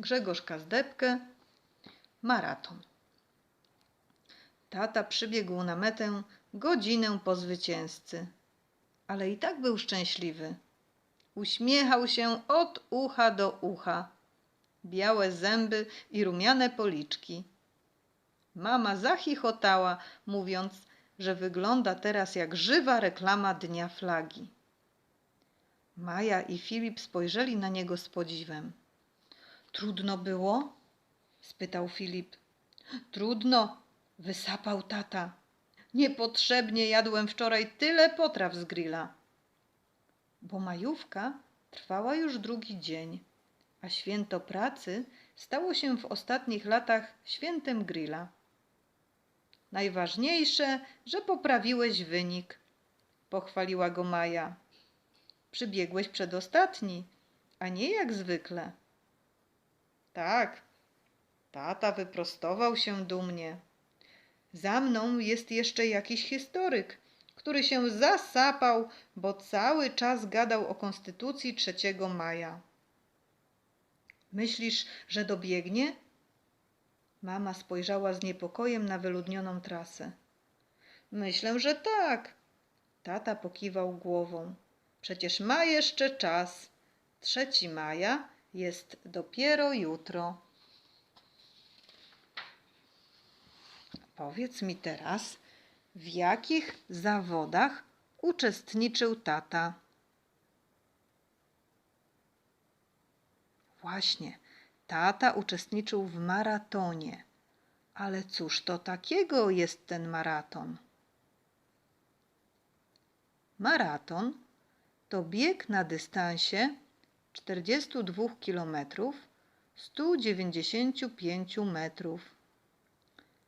Grzegorz Kazdebkę, maraton. Tata przybiegł na metę godzinę po zwycięzcy, ale i tak był szczęśliwy. Uśmiechał się od ucha do ucha. Białe zęby i rumiane policzki. Mama zachichotała, mówiąc, że wygląda teraz jak żywa reklama Dnia Flagi. Maja i Filip spojrzeli na niego z podziwem. Trudno było? spytał Filip. Trudno, wysapał tata. Niepotrzebnie jadłem wczoraj tyle potraw z grilla. Bo majówka trwała już drugi dzień, a święto pracy stało się w ostatnich latach świętem grilla. Najważniejsze, że poprawiłeś wynik, pochwaliła go Maja. Przybiegłeś przedostatni, a nie jak zwykle. Tak, tata wyprostował się dumnie. Za mną jest jeszcze jakiś historyk, który się zasapał, bo cały czas gadał o konstytucji 3 maja. Myślisz, że dobiegnie? Mama spojrzała z niepokojem na wyludnioną trasę. Myślę, że tak. Tata pokiwał głową. Przecież ma jeszcze czas. 3 maja jest dopiero jutro. Powiedz mi teraz, w jakich zawodach uczestniczył tata? Właśnie, tata uczestniczył w maratonie. Ale cóż to takiego jest ten maraton? Maraton to bieg na dystansie 42 km 195 metrów.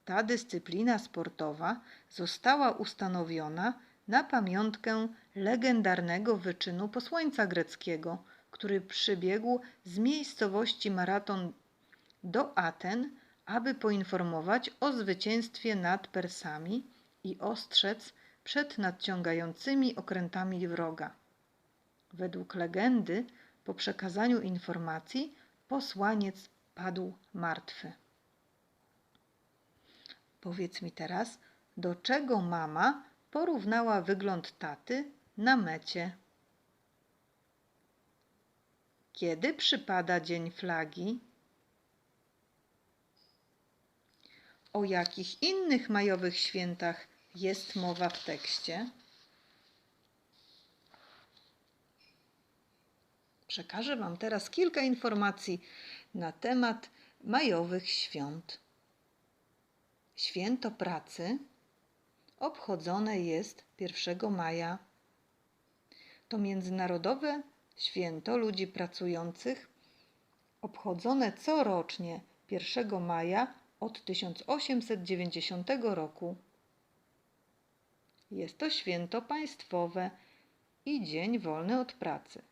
Ta dyscyplina sportowa została ustanowiona na pamiątkę legendarnego wyczynu posłańca greckiego, który przybiegł z miejscowości Maraton do Aten, aby poinformować o zwycięstwie nad Persami i ostrzec przed nadciągającymi okrętami wroga. Według legendy, po przekazaniu informacji, posłaniec padł martwy. Powiedz mi teraz, do czego mama porównała wygląd taty na mecie? Kiedy przypada Dzień Flagi? O jakich innych majowych świętach jest mowa w tekście? Przekażę Wam teraz kilka informacji na temat majowych świąt. Święto pracy obchodzone jest 1 maja. To międzynarodowe święto ludzi pracujących, obchodzone corocznie 1 maja od 1890 roku. Jest to święto państwowe i dzień wolny od pracy.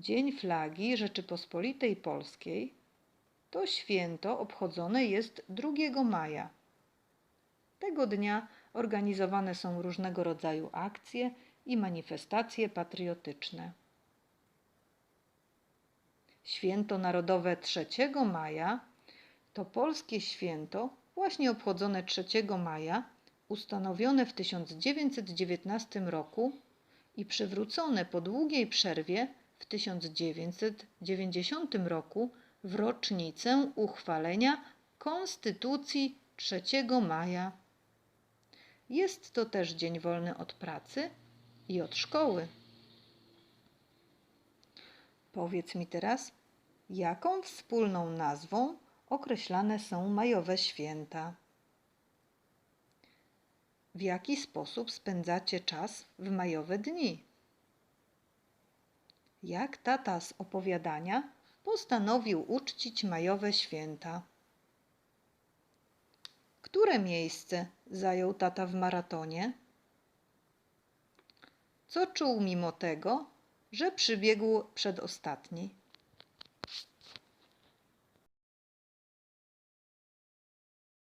Dzień Flagi Rzeczypospolitej Polskiej to święto obchodzone jest 2 maja. Tego dnia organizowane są różnego rodzaju akcje i manifestacje patriotyczne. Święto Narodowe 3 maja to polskie święto właśnie obchodzone 3 maja, ustanowione w 1919 roku i przywrócone po długiej przerwie w 1990 roku w rocznicę uchwalenia Konstytucji 3 maja. Jest to też dzień wolny od pracy i od szkoły. Powiedz mi teraz, jaką wspólną nazwą określane są majowe święta? W jaki sposób spędzacie czas w majowe dni? Jak tata z opowiadania postanowił uczcić majowe święta. Które miejsce zajął tata w maratonie? Co czuł mimo tego, że przybiegł przedostatni?